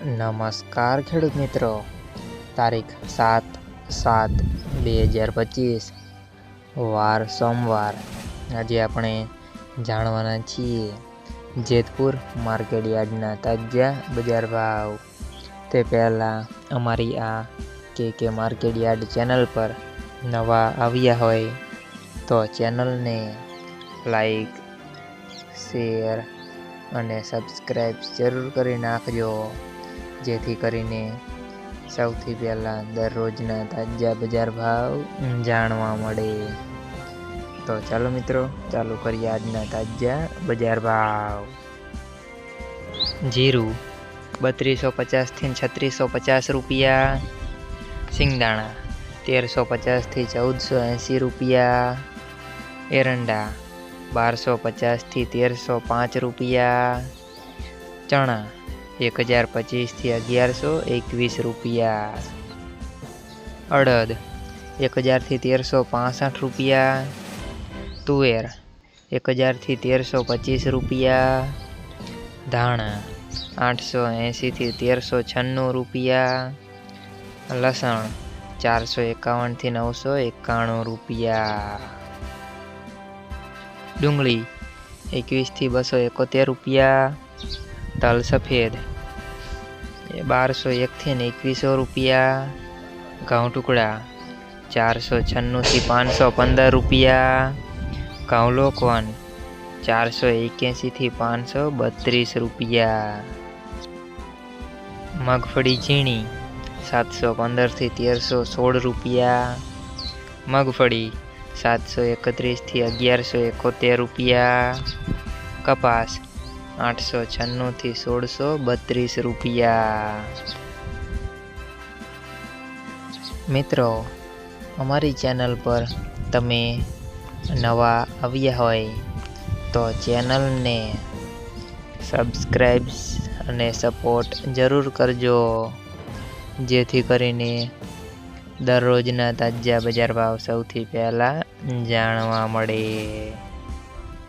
નમસ્કાર ખેડૂત મિત્રો. તારીખ સાત સાત બે હજાર પચીસ. વાર સોમવાર. આજે આપણે જાણવાના છીએ જેતપુર માર્કેટ યાર્ડના તાજા બજાર ભાવ. તે પહેલાં અમારી આ કે કે માર્કેટ યાર્ડ ચેનલ પર નવા આવ્યા હોય તો ચેનલને લાઈક, શેર અને સબસ્ક્રાઈબ જરૂર કરી નાખજો. જેથી કરીને સૌથી પહેલાં દરરોજના તાજા બજાર ભાવ જાણવા મળે. તો ચાલો મિત્રો, ચાલુ કરીએ આજના તાજા બજાર ભાવ. જીરું બત્રીસો પચાસથી છત્રીસો પચાસ રૂપિયા. સિંગદાણા તેરસો પચાસથી ચૌદસો એંસી રૂપિયા. એરંડા બારસો પચાસથી તેરસો પાંચ રૂપિયા. ચણા એક હજાર પચીસથી અગિયારસો એકવીસ રૂપિયા. અડદ, એક હજારથી તેરસો પાસઠ રૂપિયા. તુવેર, એક હજારથી તેરસો પચીસ રૂપિયા. ધાણા, આઠસો એંશીથી તેરસો છન્નું રૂપિયા. લસણ, ચારસો એકાવનથી નવસો એકાણું રૂપિયા. ડુંગળી, એકવીસથી બસો એકોતેર રૂપિયા. તલ સફેદ એ બારસો એકથી ને એકવીસો રૂપિયા ઘઉં ટુકડા, ચારસો છન્નુંથી પાંચસો પંદર રૂપિયા ઘઉં લોકવન ચારસો એક્યાસીથી પાંચસો બત્રીસ રૂપિયા. મગફળી ઝીણી, સાતસો પંદરથી તેરસો સોળ રૂપિયા. મગફળી, સાતસો એકત્રીસથી અગિયારસો એકોતેર રૂપિયા. કપાસ આઠસો છન્નુંથી સોળસો બત્રીસ રૂપિયા. મિત્રો, અમારી ચેનલ પર તમે નવા આવ્યા હોય તો ચેનલને સબસ્ક્રાઈબ અને સપોર્ટ જરૂર કરજો. જેથી કરીને દરરોજના તાજા બજાર ભાવ સૌથી પહેલાં જાણવા મળે.